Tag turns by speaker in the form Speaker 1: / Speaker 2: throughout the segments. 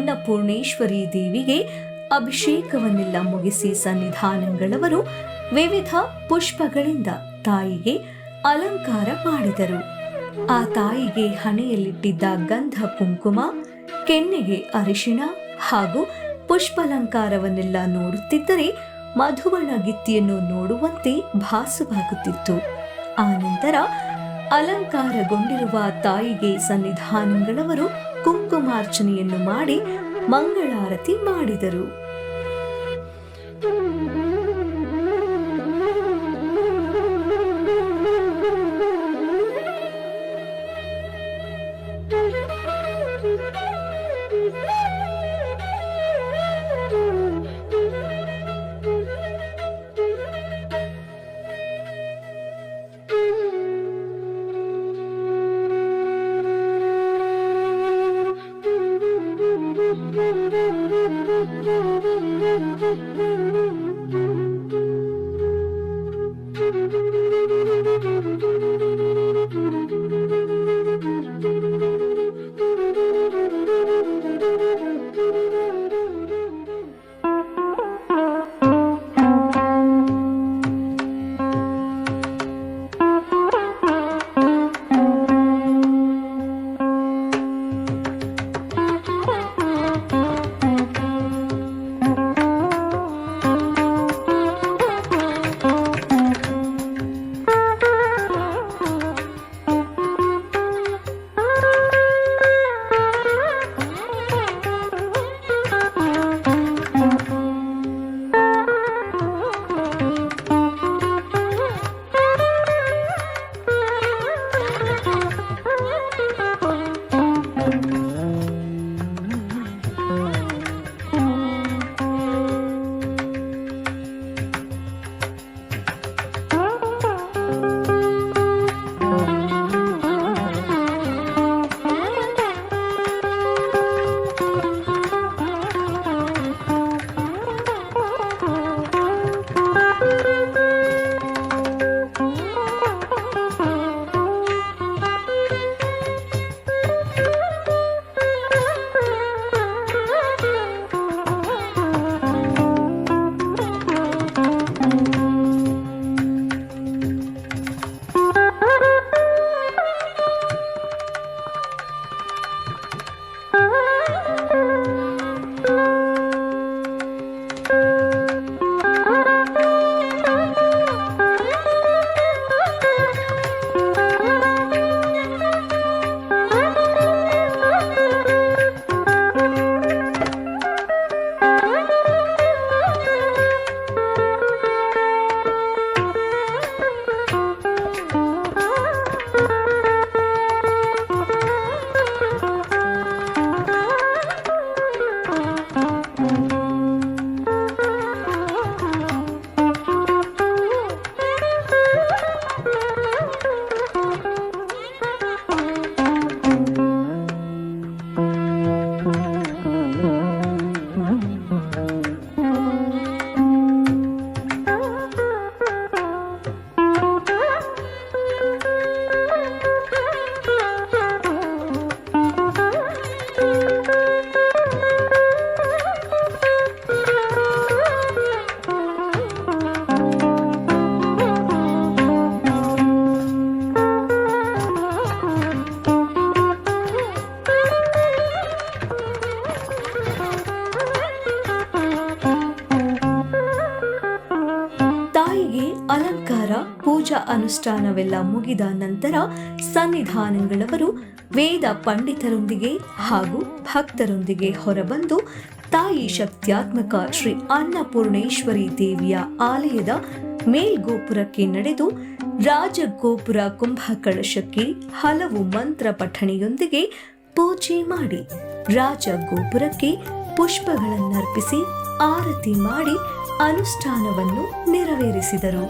Speaker 1: ಅನ್ನಪೂರ್ಣೇಶ್ವರಿ ದೇವಿಗೆ ಅಭಿಷೇಕವನ್ನೆಲ್ಲ ಮುಗಿಸಿ ಸನ್ನಿಧಾನಗಳವರು ವಿವಿಧ ಪುಷ್ಪಗಳಿಂದ ತಾಯಿಗೆ ಅಲಂಕಾರ ಮಾಡಿದರು. ಆ ತಾಯಿಗೆ ಹಣೆಯಲ್ಲಿಟ್ಟಿದ್ದ ಗಂಧ ಕುಂಕುಮ, ಕೆನ್ನೆಗೆ ಅರಿಶಿಣ ಹಾಗೂ ಪುಷ್ಪಲಂಕಾರವನ್ನೆಲ್ಲ ನೋಡುತ್ತಿದ್ದರೆ ಮಧುವಣ ಗಿತ್ತಿಯನ್ನು ನೋಡುವಂತೆ ಭಾಸವಾಗುತ್ತಿತ್ತು. ಆನಂತರ ಅಲಂಕಾರಗೊಂಡಿರುವ ತಾಯಿಗೆ ಸನ್ನಿಧಾನಗಳವರು ಕುಂಕುಮಾರ್ಚನೆಯನ್ನು ಮಾಡಿ ಮಂಗಳಾರತಿ ಮಾಡಿದರು. ತಾಯಿಗೆ ಅಲಂಕಾರ, ಪೂಜಾ ಅನುಷ್ಠಾನವೆಲ್ಲ ಮುಗಿದ ನಂತರ ಸನ್ನಿಧಾನಗಳವರು ವೇದ ಪಂಡಿತರೊಂದಿಗೆ ಹಾಗೂ ಭಕ್ತರೊಂದಿಗೆ ಹೊರಬಂದು ತಾಯಿ ಶಕ್ತ್ಯಾತ್ಮಕ ಶ್ರೀ ಅನ್ನಪೂರ್ಣೇಶ್ವರಿ ದೇವಿಯ ಆಲಯದ ಮೇಲ್ಗೋಪುರಕ್ಕೆ ನಡೆದು ರಾಜಗೋಪುರ ಕುಂಭ ಕಳಶಕ್ಕೆ ಹಲವು ಮಂತ್ರ ಪಠಣೆಯೊಂದಿಗೆ ಪೂಜೆ ಮಾಡಿ ರಾಜಗೋಪುರಕ್ಕೆ ಪುಷ್ಪಗಳನ್ನರ್ಪಿಸಿ ಆರತಿ ಮಾಡಿ ಅನುಷ್ಠಾನವನ್ನು ನೆರವೇರಿಸಿದರು.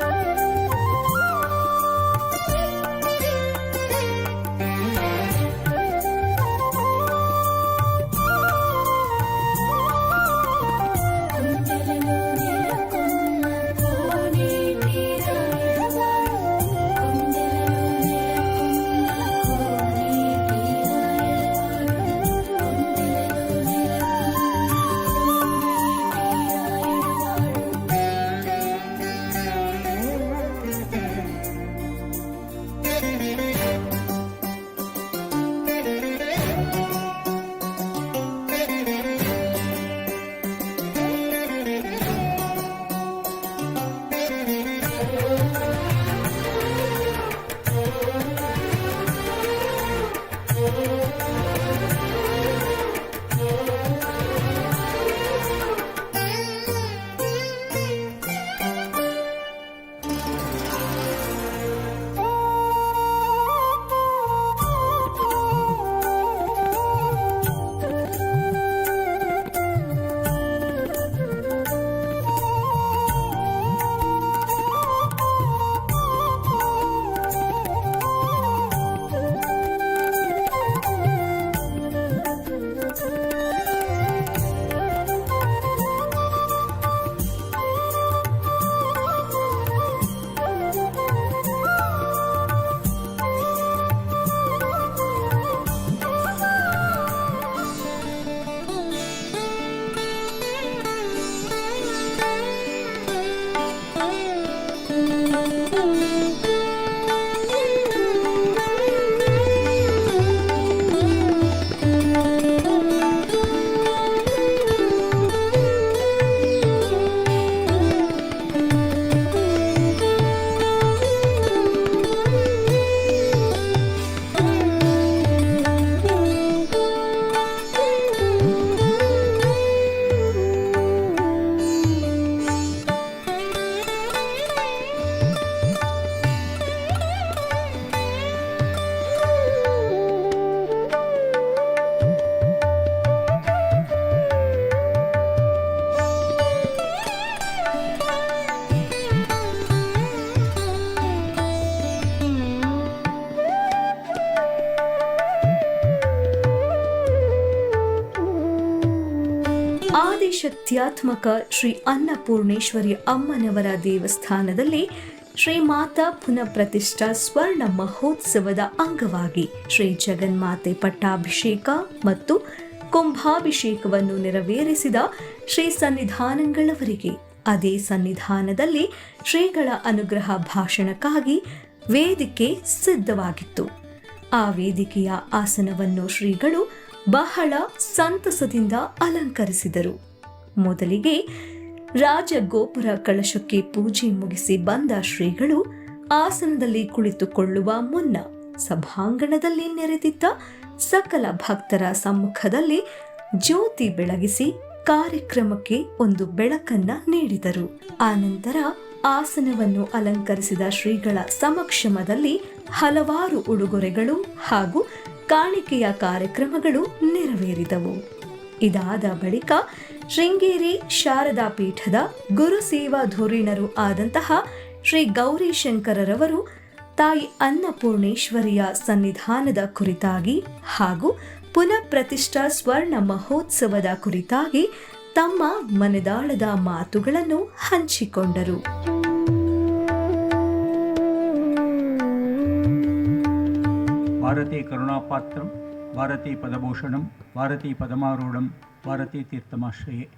Speaker 1: ಆದಿಶಕ್ತ್ಯಾತ್ಮಕ ಶ್ರೀ ಅನ್ನಪೂರ್ಣೇಶ್ವರಿ ಅಮ್ಮನವರ ದೇವಸ್ಥಾನದಲ್ಲಿ ಶ್ರೀ ಮಾತಾ ಪುನಃಪ್ರತಿಷ್ಠಾ ಸ್ವರ್ಣ ಮಹೋತ್ಸವದ ಅಂಗವಾಗಿ ಶ್ರೀ ಜಗನ್ಮಾತೆ ಪಟ್ಟಾಭಿಷೇಕ ಮತ್ತು ಕುಂಭಾಭಿಷೇಕವನ್ನು ನೆರವೇರಿಸಿದ ಶ್ರೀ ಸನ್ನಿಧಾನಗಳವರಿಗೆ. ಅದೇ ಸನ್ನಿಧಾನದಲ್ಲಿ ಶ್ರೀಗಳ ಅನುಗ್ರಹ ಭಾಷಣಕ್ಕಾಗಿ ವೇದಿಕೆ ಸಿದ್ಧವಾಗಿತ್ತು. ಆ ವೇದಿಕೆಯ ಆಸನವನ್ನು ಶ್ರೀಗಳು ಬಹಳ ಸಂತಸದಿಂದ ಅಲಂಕರಿಸಿದರು. ಮೊದಲಿಗೆ ರಾಜಗೋಪುರ ಕಳಶಕ್ಕೆ ಪೂಜೆ ಮುಗಿಸಿ ಬಂದ ಶ್ರೀಗಳು ಆಸನದಲ್ಲಿ ಕುಳಿತುಕೊಳ್ಳುವ ಮುನ್ನ ಸಭಾಂಗಣದಲ್ಲಿ ನೆರೆದಿದ್ದ ಸಕಲ ಭಕ್ತರ ಸಮ್ಮುಖದಲ್ಲಿ ಜ್ಯೋತಿ ಬೆಳಗಿಸಿ ಕಾರ್ಯಕ್ರಮಕ್ಕೆ ಒಂದು ಬೆಳಕನ್ನ ನೀಡಿದರು. ಆನಂತರ ಆಸನವನ್ನು ಅಲಂಕರಿಸಿದ ಶ್ರೀಗಳ ಸಮಕ್ಷಮದಲ್ಲಿ ಹಲವಾರು ಉಡುಗೊರೆಗಳು ಹಾಗೂ ಕಾಣಿಕೆಯ ಕಾರ್ಯಕ್ರಮಗಳು ನೆರವೇರಿದವು. ಇದಾದ ಬಳಿಕ ಶೃಂಗೇರಿ ಶಾರದಾ ಪೀಠದ ಗುರು ಸೇವಾ ಧುರೀಣರು ಆದಂತಹ ಶ್ರೀ ಗೌರೀಶಂಕರರವರು ತಾಯಿ ಅನ್ನಪೂರ್ಣೇಶ್ವರಿಯ ಸನ್ನಿಧಾನದ ಕುರಿತಾಗಿ ಹಾಗೂ ಪುನಃ ಪ್ರತಿಷ್ಠಾ ಸ್ವರ್ಣ ಮಹೋತ್ಸವದ ಕುರಿತಾಗಿ ತಮ್ಮ ಮನದಾಳದ ಮಾತುಗಳನ್ನು ಹಂಚಿಕೊಂಡರು.
Speaker 2: ಭಾರತೀ ಕರುಣಾಪಾತ್ರಂ ಭಾರತೀ ಪದಭೂಷಣಂ, ಭಾರತೀ ಪದಮಾರೂಢಂ, ಭಾರತೀ ತೀರ್ಥಮಾಶ್ರಯೇ.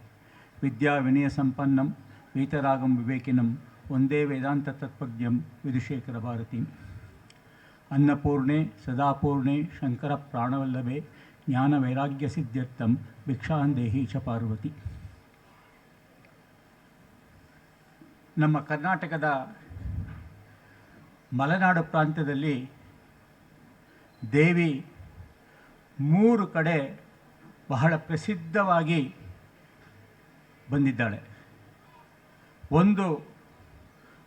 Speaker 2: ವಿದ್ಯಾ ವಿನಯ ಸಂಪನ್ನಂ, ವೀತರಾಗಂ ವಿವೇಕಿನಂ, ಒಂದೇ ವೇದಾಂತ ತತ್ವಜ್ಞಂ ವಿಧುಶೇಖರ ಭಾರತಿ. ಅನ್ನಪೂರ್ಣೆ, ಸದಾಪೂರ್ಣೆ, ಶಂಕರ ಪ್ರಾಣವಲ್ಲಭೆ, ಜ್ಞಾನ ವೈರಾಗ್ಯ ಸಿದ್ಧ್ಯರ್ಥಂ, ಭಿಕ್ಷಾಂದೇಹಿ ಚ ಪಾರ್ವತಿ. ನಮ್ಮ ಕರ್ನಾಟಕದ ಮಲೆನಾಡು ಪ್ರಾಂತ್ಯದಲ್ಲಿ ದೇವಿ ಮೂರು ಕಡೆ ಬಹಳ ಪ್ರಸಿದ್ಧವಾಗಿ ಬಂದಿದ್ದಾಳೆ. ಒಂದು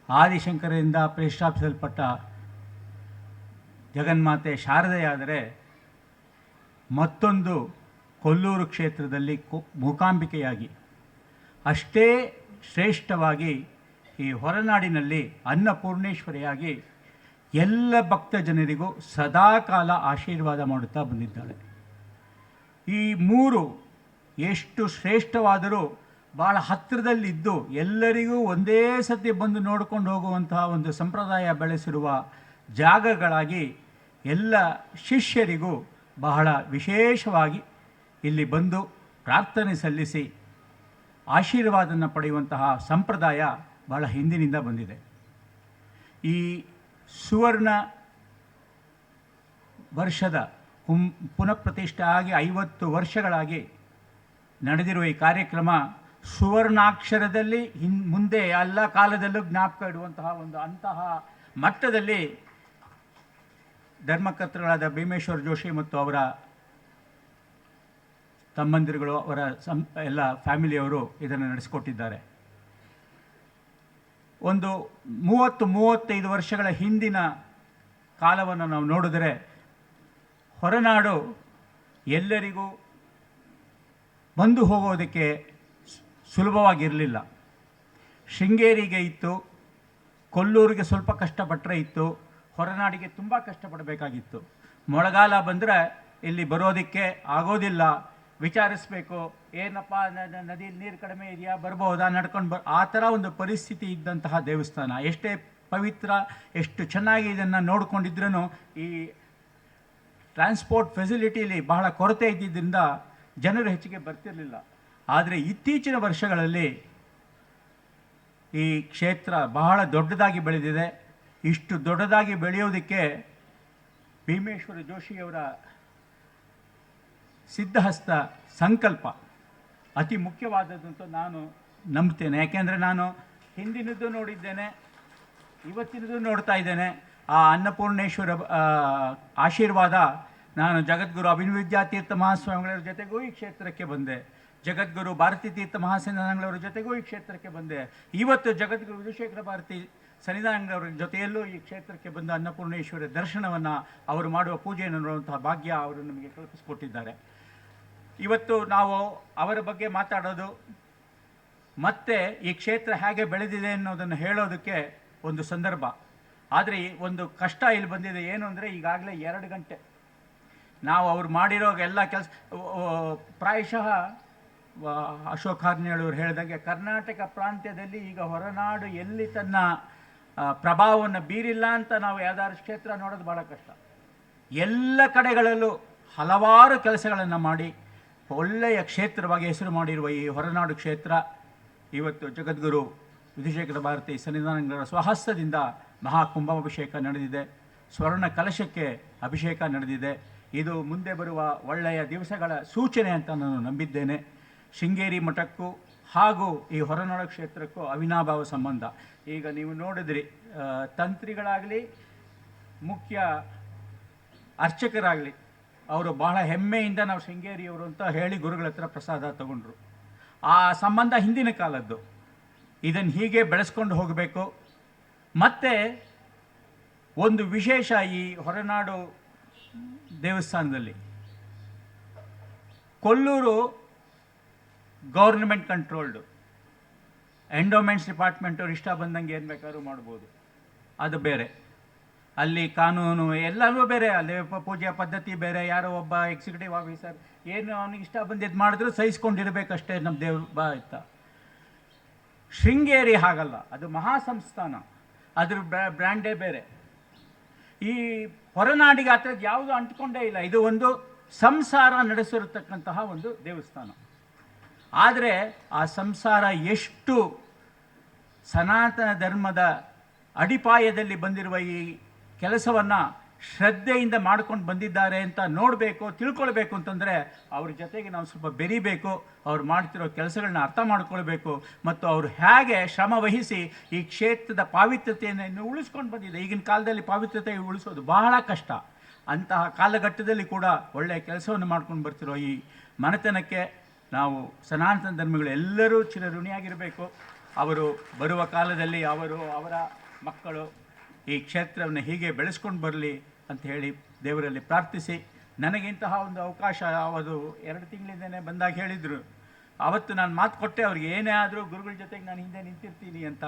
Speaker 2: ಆದಿಶಂಕರರಿಂದ ಪ್ರತಿಷ್ಠಾಪಿಸಲ್ಪಟ್ಟ ಜಗನ್ಮಾತೆ ಶಾರದೆಯಾದರೆ ಮತ್ತೊಂದು ಕೊಲ್ಲೂರು ಕ್ಷೇತ್ರದಲ್ಲಿ ಮೂಕಾಂಬಿಕೆಯಾಗಿ, ಅಷ್ಟೇ ಶ್ರೇಷ್ಠವಾಗಿ ಈ ಹೊರನಾಡಿನಲ್ಲಿ ಅನ್ನಪೂರ್ಣೇಶ್ವರಿಯಾಗಿ ಎಲ್ಲ ಭಕ್ತ ಜನರಿಗೂ ಸದಾಕಾಲ ಆಶೀರ್ವಾದ ಮಾಡುತ್ತಾ ಬಂದಿದ್ದಾಳೆ. ಈ ಮೂರು ಎಷ್ಟು ಶ್ರೇಷ್ಠವಾದರೂ ಭಾಳ ಹತ್ತಿರದಲ್ಲಿದ್ದು ಎಲ್ಲರಿಗೂ ಒಂದೇ ಸತಿ ಬಂದು ನೋಡಿಕೊಂಡು ಹೋಗುವಂತಹ ಒಂದು ಸಂಪ್ರದಾಯ ಬೆಳೆಸಿರುವ ಜಾಗಗಳಾಗಿ ಎಲ್ಲ ಶಿಷ್ಯರಿಗೂ ಬಹಳ ವಿಶೇಷವಾಗಿ ಇಲ್ಲಿ ಬಂದು ಪ್ರಾರ್ಥನೆ ಸಲ್ಲಿಸಿ ಆಶೀರ್ವಾದನ ಪಡೆಯುವಂತಹ ಸಂಪ್ರದಾಯ ಬಹಳ ಹಿಂದಿನಿಂದ ಬಂದಿದೆ. ಈ ಸುವರ್ಣ ವರ್ಷದ ಹುಂ, ಪುನಃಪ್ರತಿಷ್ಠೆ ಆಗಿ ಐವತ್ತು ವರ್ಷಗಳಾಗಿ ನಡೆದಿರುವ ಈ ಕಾರ್ಯಕ್ರಮ ಸುವರ್ಣಾಕ್ಷರದಲ್ಲಿ ಹಿನ್, ಮುಂದೆ ಎಲ್ಲ ಕಾಲದಲ್ಲೂ ಜ್ಞಾಪಕ ಇಡುವಂತಹ ಒಂದು ಅಂತಹ ಮಟ್ಟದಲ್ಲಿ ಧರ್ಮಕರ್ತೃಗಳಾದ ಭೀಮೇಶ್ವರ ಜೋಶಿ ಮತ್ತು ಅವರ ತಮ್ಮಂದಿರುಗಳು, ಅವರ ಸಂ, ಎಲ್ಲ ಫ್ಯಾಮಿಲಿಯವರು ಇದನ್ನು ನಡೆಸಿಕೊಟ್ಟಿದ್ದಾರೆ. ಒಂದು ಮೂವತ್ತು, ಮೂವತ್ತೈದು ವರ್ಷಗಳ ಹಿಂದಿನ ಕಾಲವನ್ನು ನಾವು ನೋಡಿದರೆ, ಹೊರನಾಡು ಎಲ್ಲರಿಗೂ ಬಂದು ಹೋಗೋದಕ್ಕೆ ಸುಲಭವಾಗಿರಲಿಲ್ಲ. ಶೃಂಗೇರಿಗೆ ಇತ್ತು, ಕೊಲ್ಲೂರಿಗೆ ಸ್ವಲ್ಪ ಕಷ್ಟಪಟ್ಟರೆ ಇತ್ತು, ಹೊರನಾಡಿಗೆ ತುಂಬ ಕಷ್ಟಪಡಬೇಕಾಗಿತ್ತು. ಮೊಳಗಾಲ ಬಂದರೆ ಇಲ್ಲಿ ಬರೋದಕ್ಕೆ ಆಗೋದಿಲ್ಲ. ವಿಚಾರಿಸ್ಬೇಕು. ಏನಪ್ಪ ನದಿಯಲ್ಲಿ ನೀರು ಕಡಿಮೆ ಇದೆಯಾ? ಬರ್ಬೋದಾ? ನಡ್ಕೊಂಡು ಬರ್ ಆ ಥರ ಒಂದು ಪರಿಸ್ಥಿತಿ ಇದ್ದಂತಹ ದೇವಸ್ಥಾನ. ಎಷ್ಟೇ ಪವಿತ್ರ, ಎಷ್ಟು ಚೆನ್ನಾಗಿ ಇದನ್ನು ನೋಡಿಕೊಂಡಿದ್ರೂ ಈ ಟ್ರಾನ್ಸ್ಪೋರ್ಟ್ ಫೆಸಿಲಿಟಿಲಿ ಬಹಳ ಕೊರತೆ ಇದ್ದಿದ್ದರಿಂದ ಜನರು ಹೆಚ್ಚಿಗೆ ಬರ್ತಿರಲಿಲ್ಲ. ಆದರೆ ಇತ್ತೀಚಿನ ವರ್ಷಗಳಲ್ಲಿ ಈ ಕ್ಷೇತ್ರ ಬಹಳ ದೊಡ್ಡದಾಗಿ ಬೆಳೆದಿದೆ. ಇಷ್ಟು ದೊಡ್ಡದಾಗಿ ಬೆಳೆಯೋದಕ್ಕೆ ಭೀಮೇಶ್ವರ ಜೋಶಿಯವರ ಸಿದ್ಧಹಸ್ತ ಸಂಕಲ್ಪ. ಅತಿ ಮುಖ್ಯವಾದದ್ದಂತ ನಾನು ನಂಬ್ತೇನೆ. ಯಾಕೆಂದರೆ ನಾನು ಹಿಂದಿನದ್ದು ನೋಡಿದ್ದೇನೆ, ಇವತ್ತಿನದ್ದು ನೋಡ್ತಾ ಇದ್ದೇನೆ. ಆ ಅನ್ನಪೂರ್ಣೇಶ್ವರ ಆಶೀರ್ವಾದ ನಾನು ಜಗದ್ಗುರು ಅಭಿನವಿದ್ಯಾತೀರ್ಥ ಮಹಾಸ್ವಾಮಿಗಳ ಜೊತೆಗೂ ಈ ಕ್ಷೇತ್ರಕ್ಕೆ ಬಂದೆ. ಜಗದ್ಗುರು ಭಾರತೀ ತೀರ್ಥ ಮಹಾಸನ್ನಿಧಾನಗಳವರ ಜೊತೆಗೂ ಈ ಕ್ಷೇತ್ರಕ್ಕೆ ಬಂದೆ. ಇವತ್ತು ಜಗದ್ಗುರು ವಿಧುಶೇಖರ ಭಾರತಿ ಸನ್ನಿಧಾನಗಳವ್ರ ಜೊತೆಯಲ್ಲೂ ಈ ಕ್ಷೇತ್ರಕ್ಕೆ ಬಂದ ಅನ್ನಪೂರ್ಣೇಶ್ವರ ದರ್ಶನವನ್ನು ಅವರು ಮಾಡುವ ಪೂಜೆಯನ್ನು ನೋಡುವಂತಹ ಭಾಗ್ಯ ಅವರು ನಮಗೆ ಕಲ್ಪಿಸಿಕೊಟ್ಟಿದ್ದಾರೆ. ಇವತ್ತು ನಾವು ಅವರ ಬಗ್ಗೆ ಮಾತಾಡೋದು, ಮತ್ತೆ ಈ ಕ್ಷೇತ್ರ ಹೇಗೆ ಬೆಳೆದಿದೆ ಅನ್ನೋದನ್ನು ಹೇಳೋದಕ್ಕೆ ಒಂದು ಸಂದರ್ಭ. ಆದರೆ ಒಂದು ಕಷ್ಟ ಇಲ್ಲಿ ಬಂದಿದೆ ಏನು ಅಂದರೆ ಈಗಾಗಲೇ ಎರಡು ಗಂಟೆ. ನಾವು ಅವ್ರು ಮಾಡಿರೋ ಎಲ್ಲ ಕೆಲಸ ಪ್ರಾಯಶಃ ಅಶೋಕ್ ಹಾರ್ನೇಳವರು ಹೇಳಿದಂಗೆ ಕರ್ನಾಟಕ ಪ್ರಾಂತ್ಯದಲ್ಲಿ ಈಗ ಹೊರನಾಡು ಎಲ್ಲಿ ತನ್ನ ಪ್ರಭಾವವನ್ನು ಬೀರಿಲ್ಲ ಅಂತ ನಾವು ಯಾವ್ದಾದ್ರು ಕ್ಷೇತ್ರ ನೋಡೋದು ಭಾಳ ಕಷ್ಟ. ಎಲ್ಲ ಕಡೆಗಳಲ್ಲೂ ಹಲವಾರು ಕೆಲಸಗಳನ್ನು ಮಾಡಿ ಒಳ್ಳೆಯ ಕ್ಷೇತ್ರವಾಗಿ ಹೆಸರು ಮಾಡಿರುವ ಈ ಹೊರನಾಡು ಕ್ಷೇತ್ರ, ಇವತ್ತು ಜಗದ್ಗುರು ವಿಧುಶೇಖರ ಭಾರತಿ ಸನ್ನಿಧಾನಗಳ ಸ್ವಹಸ್ತದಿಂದ ಮಹಾಕುಂಭಾಭಿಷೇಕ ನಡೆದಿದೆ. ಸ್ವರ್ಣ ಕಲಶಕ್ಕೆ ಅಭಿಷೇಕ ನಡೆದಿದೆ. ಇದು ಮುಂದೆ ಬರುವ ಒಳ್ಳೆಯ ದಿವಸಗಳ ಸೂಚನೆ ಅಂತ ನಾನು ನಂಬಿದ್ದೇನೆ. ಶೃಂಗೇರಿ ಮಠಕ್ಕೂ ಹಾಗೂ ಈ ಹೊರನಾಡು ಕ್ಷೇತ್ರಕ್ಕೂ ಅವಿನಾಭಾವ ಸಂಬಂಧ. ಈಗ ನೀವು ನೋಡಿದ್ರಿ ತಂತ್ರಿಗಳಾಗಲಿ ಮುಖ್ಯ ಅರ್ಚಕರಾಗಲಿ ಅವರು ಬಹಳ ಹೆಮ್ಮೆಯಿಂದ ನಾವು ಶೃಂಗೇರಿಯವರು ಅಂತ ಹೇಳಿ ಗುರುಗಳ ಹತ್ರ ಪ್ರಸಾದ ತಗೊಂಡ್ರು. ಆ ಸಂಬಂಧ ಹಿಂದಿನ ಕಾಲದ್ದು. ಇದನ್ನು ಹೀಗೆ ಬೆಳೆಸ್ಕೊಂಡು ಹೋಗಬೇಕು. ಮತ್ತು ಒಂದು ವಿಶೇಷ ಈ ಹೊರನಾಡು ದೇವಸ್ಥಾನದಲ್ಲಿ. Kollur government controlled. ಎಂಡೋಮೆಂಟ್ಸ್ ಡಿಪಾರ್ಟ್ಮೆಂಟವ್ರು ಇಷ್ಟ ಬಂದಂಗೆ ಏನು ಬೇಕಾದ್ರೂ ಮಾಡ್ಬೋದು. ಅದು ಬೇರೆ. ಅಲ್ಲಿ ಕಾನೂನು ಎಲ್ಲವೂ ಬೇರೆ, ಅಲ್ಲಿ ಪೂಜೆ ಪದ್ಧತಿ ಬೇರೆ, ಯಾರೋ ಒಬ್ಬ ಎಕ್ಸಿಕ್ಯೂಟಿವ್ ಆಫೀಸರ್ ಏನು ಅವನಿಗೆ ಇಷ್ಟ ಬಂದಿದ್ದು ಮಾಡಿದ್ರು ಸಹಿಸ್ಕೊಂಡಿರ್ಬೇಕಷ್ಟೇ ನಮ್ಮ ದೇವ್ರ ಬಾ ಇತ್ತ ಶೃಂಗೇರಿ ಹಾಗಲ್ಲ, ಅದು ಮಹಾಸಂಸ್ಥಾನ, ಅದ್ರ ಬ್ರ್ಯಾಂಡೇ ಬೇರೆ. ಈ ಹೊರನಾಡಿಗೆ ಆ ಥರದ್ದು ಯಾವುದು ಅಂಟ್ಕೊಂಡೇ ಇಲ್ಲ, ಇದು ಒಂದು ಸಂಸಾರ ನಡೆಸಿರತಕ್ಕಂತಹ ಒಂದು ದೇವಸ್ಥಾನ. ಆದರೆ ಆ ಸಂಸಾರ ಎಷ್ಟು ಸನಾತನ ಧರ್ಮದ ಅಡಿಪಾಯದಲ್ಲಿ ಬಂದಿರುವ ಈ ಕೆಲಸವನ್ನು ಶ್ರದ್ಧೆಯಿಂದ ಮಾಡ್ಕೊಂಡು ಬಂದಿದ್ದಾರೆ ಅಂತ ನೋಡಬೇಕು, ತಿಳ್ಕೊಳ್ಬೇಕು ಅಂತಂದರೆ ಅವ್ರ ಜೊತೆಗೆ ನಾವು ಸ್ವಲ್ಪ ಬೆರಿಬೇಕು, ಅವ್ರು ಮಾಡ್ತಿರೋ ಕೆಲಸಗಳನ್ನ ಅರ್ಥ ಮಾಡ್ಕೊಳ್ಬೇಕು ಮತ್ತು ಅವರು ಹೇಗೆ ಶ್ರಮ ವಹಿಸಿ ಈ ಕ್ಷೇತ್ರದ ಪಾವಿತ್ರ್ಯತೆಯನ್ನು ಉಳಿಸ್ಕೊಂಡು ಬಂದಿದೆ. ಈಗಿನ ಕಾಲದಲ್ಲಿ ಪಾವಿತ್ರ್ಯತೆ ಉಳಿಸೋದು ಬಹಳ ಕಷ್ಟ. ಅಂತಹ ಕಾಲಘಟ್ಟದಲ್ಲಿ ಕೂಡ ಒಳ್ಳೆಯ ಕೆಲಸವನ್ನು ಮಾಡ್ಕೊಂಡು ಬರ್ತಿರೋ ಈ ಮನೆತನಕ್ಕೆ ನಾವು ಸನಾತನ ಧರ್ಮಗಳು ಎಲ್ಲರೂ ಚಿರಋಣಿಯಾಗಿರಬೇಕು. ಅವರು ಬರುವ ಕಾಲದಲ್ಲಿ ಅವರು, ಅವರ ಮಕ್ಕಳು ಈ ಕ್ಷೇತ್ರವನ್ನು ಹೀಗೆ ಬೆಳೆಸ್ಕೊಂಡು ಬರಲಿ ಅಂತ ಹೇಳಿ ದೇವರಲ್ಲಿ ಪ್ರಾರ್ಥಿಸಿ. ನನಗಿಂತಹ ಒಂದು ಅವಕಾಶ ಅವರು ಎರಡು ತಿಂಗಳಿಂದನೇ ಬಂದಾಗ ಹೇಳಿದರು. ಅವತ್ತು ನಾನು ಮಾತು ಕೊಟ್ಟೆ, ಅವ್ರಿಗೆ ಏನೇ ಆದರೂ ಗುರುಗಳ ಜೊತೆಗೆ ನಾನು ಹಿಂದೆ ನಿಂತಿರ್ತೀನಿ ಅಂತ.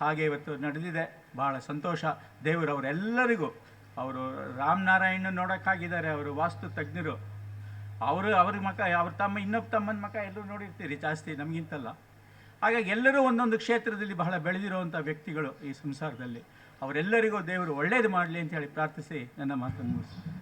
Speaker 2: ಹಾಗೆ ಇವತ್ತು ನಡೆದಿದೆ. ಭಾಳ ಸಂತೋಷ. ದೇವರು ಅವರೆಲ್ಲರಿಗೂ, ಅವರು ರಾಮನಾರಾಯಣ ನೋಡೋಕ್ಕಾಗಿದ್ದಾರೆ, ಅವರು ವಾಸ್ತು ತಜ್ಞರು. ಅವರು, ಅವ್ರ ಮಕ, ಅವ್ರ ತಮ್ಮ, ಇನ್ನೊಬ್ಬ ತಮ್ಮನ ಮಕ ಎಲ್ಲರೂ ನೋಡಿರ್ತೀರಿ, ಜಾಸ್ತಿ ನಮಗಿಂತಲ್ಲ. ಹಾಗಾಗಿ ಎಲ್ಲರೂ ಒಂದೊಂದು ಕ್ಷೇತ್ರದಲ್ಲಿ ಬಹಳ ಬೆಳೆದಿರುವಂಥ ವ್ಯಕ್ತಿಗಳು ಈ ಸಂಸಾರದಲ್ಲಿ. ಅವರೆಲ್ಲರಿಗೂ ದೇವರು ಒಳ್ಳೇದು ಮಾಡಲಿ ಅಂತ ಹೇಳಿ ಪ್ರಾರ್ಥಿಸಿ ನನ್ನ ಮಾತನ್ನು ಮುಗಿಸ್ತೀನಿ